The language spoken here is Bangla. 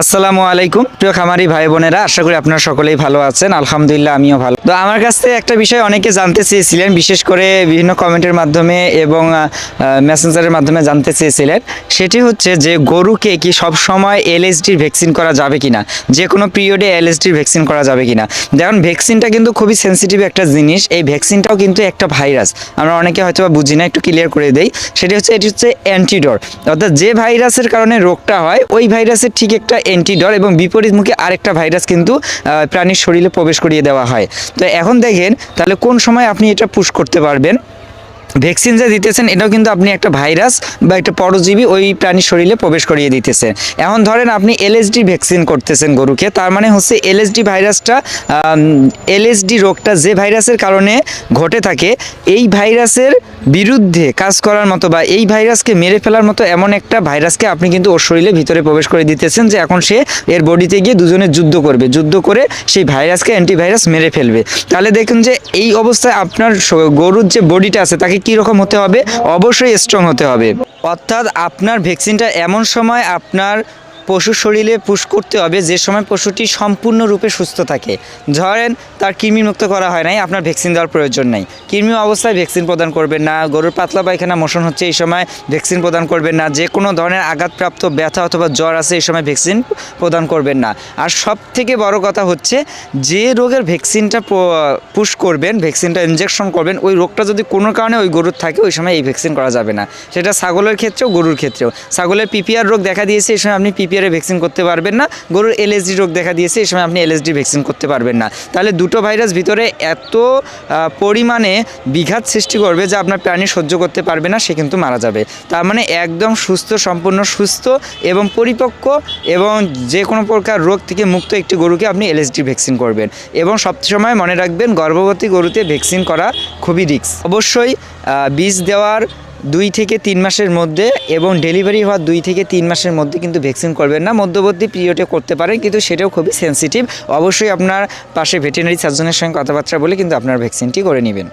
আসসালামু আলাইকুম। প্রিয় খামারি ভাই বোনেরা, আশা করি আপনারা সকলেই ভালো আছেন। আলহামদুলিল্লাহ, আমিও ভালো। তো আমার কাছ একটা বিষয় অনেকে জানতে চেয়েছিলেন, বিশেষ করে বিভিন্ন কমেন্টের মাধ্যমে এবং মেসেঞ্জারের মাধ্যমে জানতে চেয়েছিলেন। সেটি হচ্ছে যে, গরুকে কি সব সময় এলএসডির ভ্যাকসিন করা যাবে কিনা? যে কোনো পিরিয়ডে এলএসডির ভ্যাকসিন করা যাবে কিনা? দেখুন, ভ্যাকসিনটা কিন্তু খুবই সেন্সিটিভ একটা জিনিস। এই ভ্যাকসিনটাও কিন্তু একটা ভাইরাস। আমরা অনেকে হয়তো বা বুঝি না, একটু ক্লিয়ার করে দেই। সেটি হচ্ছে, এটি হচ্ছে অ্যান্টিডর অর্থাৎ যে ভাইরাসের কারণে রোগটা হয়, ওই ভাইরাসের ঠিক একটা অ্যান্টিডর এবং বিপরীতমুখী আরেকটা ভাইরাস কিন্তু প্রাণীর শরীরে প্রবেশ করিয়ে দেওয়া হয়। তো এখন দেখেন, তাহলে কোন সময় আপনি এটা পুশ করতে পারবেন? ভ্যাকসিন যে দিতেছেন, এটাও কিন্তু আপনি একটা ভাইরাস বা একটা পরজীবী ওই প্রাণীর শরীরে প্রবেশ করিয়ে দিতেছেন এখন ধরেন আপনি এলএসডি ভ্যাকসিন করতেছেন গরুকে, তার মানে হচ্ছে এলএসডি ভাইরাসটা এলএসডি রোগটা যে ভাইরাসের কারণে ঘটে থাকে, এই ভাইরাসের বিরুদ্ধে কাজ করার মতো বা এই ভাইরাসকে মেরে ফেলার মতো এমন একটা ভাইরাসকে আপনি কিন্তু ওর শরীরে ভিতরে প্রবেশ করে দিতেছেন যে এখন সে এর বডিতে গিয়ে দুজনে যুদ্ধ করবে। যুদ্ধ করে সেই ভাইরাসকে অ্যান্টিভাইরাস মেরে ফেলবে। তাহলে দেখুন যে এই অবস্থায় আপনার গরুর যে বডিটা আছে তাকে কী রকম হতে হবে? অবশ্যই স্ট্রং হতে হবে। অর্থাৎ আপনার ভ্যাকসিনটা এমন সময় আপনার পশুর শরীরে পুশ করতে হবে, যে সময় পশুটি সম্পূর্ণরূপে সুস্থ থাকে। ধরেন, তার কৃমিমুক্ত করা হয় নাই, আপনার ভ্যাকসিন দেওয়ার প্রয়োজন নাই। কৃমি অবস্থায় ভ্যাকসিন প্রদান করবেন না, গরুর পাতলা পায়খানা, মোশন হচ্ছে এই সময় ভ্যাকসিন প্রদান করবেন না, যে কোনো ধরনের আঘাতপ্রাপ্ত ব্যথা অথবা জ্বর আছে এই সময় ভ্যাকসিন প্রদান করবেন না। আর সব থেকে বড় কথা হচ্ছে, যে রোগের ভ্যাকসিনটা পুশ করবেন, ভ্যাকসিনটা ইনজেকশন করবেন, ওই রোগটা যদি কোনো কারণে ওই গরুর থাকে, ওই সময় এই ভ্যাকসিন করা যাবে না। সেটা ছাগলের ক্ষেত্রেও, গরুর ক্ষেত্রেও। ছাগলের পিপিআর রোগ দেখা দিয়েছে, এই সময় আপনি পিপিআর ভ্যাকসিন করতে পারবেন না। গরুর এলএসডি রোগ দেখা দিয়েছে, এই সময় আপনি এলএসডি ভ্যাকসিন করতে পারবেন না। তাহলে দুটো ভাইরাস ভিতরে এত পরিমাণে বিঘাত সৃষ্টি করবে যে আপনার প্রাণী সহ্য করতে পারবে না, সে কিন্তু মারা যাবে। তার মানে একদম সুস্থ, সম্পূর্ণ সুস্থ এবং পরিপক্ক এবং যে কোনো প্রকার রোগ থেকে মুক্ত একটি গরুকে আপনি এলএসডি ভ্যাকসিন করবেন। এবং সবসময় মনে রাখবেন, গর্ভবতী গরুতে ভ্যাকসিন করা খুবই রিস্ক অবশ্যই বীজ দেওয়ার দুই থেকে তিন মাসের মধ্যে এবং ডেলিভারি হওয়ার দুই থেকে তিন মাসের মধ্যে কিন্তু ভ্যাকসিন করবেন না। মধ্যবর্তী পিরিয়ডে করতে পারেন, কিন্তু সেটাও খুবই সেন্সিটিভ অবশ্যই আপনার পাশে ভেটেরিনারি সার্জনের সঙ্গে কথাবার্তা বলে কিন্তু আপনার ভ্যাকসিনটি করে নেবেন।